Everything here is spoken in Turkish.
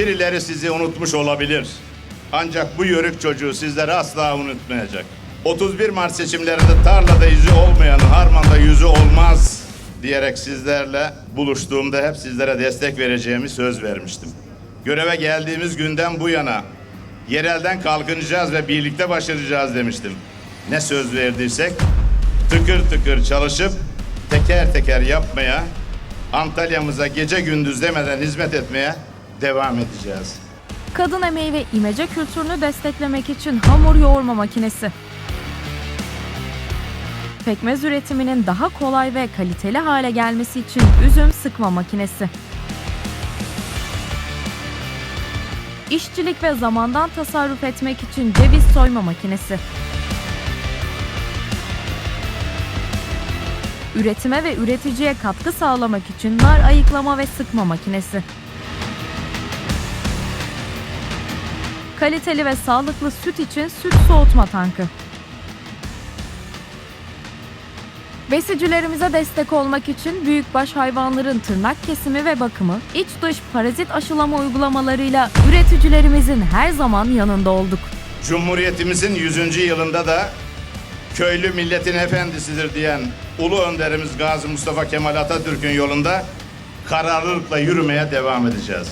Birileri sizi unutmuş olabilir. Ancak bu yörük çocuğu sizleri asla unutmayacak. 31 Mart seçimlerinde tarlada yüzü olmayanın harmanda yüzü olmaz diyerek sizlerle buluştuğumda hep sizlere destek vereceğimi söz vermiştim. Göreve geldiğimiz günden bu yana yerelden kalkınacağız ve birlikte başaracağız demiştim. Ne söz verdiysek tıkır tıkır çalışıp teker teker yapmaya, Antalya'mıza gece gündüz demeden hizmet etmeye devam edeceğiz. Kadın emeği ve imece kültürünü desteklemek için hamur yoğurma makinesi. Pekmez üretiminin daha kolay ve kaliteli hale gelmesi için üzüm sıkma makinesi. İşçilik ve zamandan tasarruf etmek için ceviz soyma makinesi. Üretime ve üreticiye katkı sağlamak için nar ayıklama ve sıkma makinesi. Kaliteli ve sağlıklı süt için süt soğutma tankı. Besicilerimize destek olmak için büyükbaş hayvanların tırnak kesimi ve bakımı, iç dış parazit aşılama uygulamalarıyla üreticilerimizin her zaman yanında olduk. Cumhuriyetimizin 100. yılında da köylü milletin efendisidir diyen ulu önderimiz Gazi Mustafa Kemal Atatürk'ün yolunda kararlılıkla yürümeye devam edeceğiz.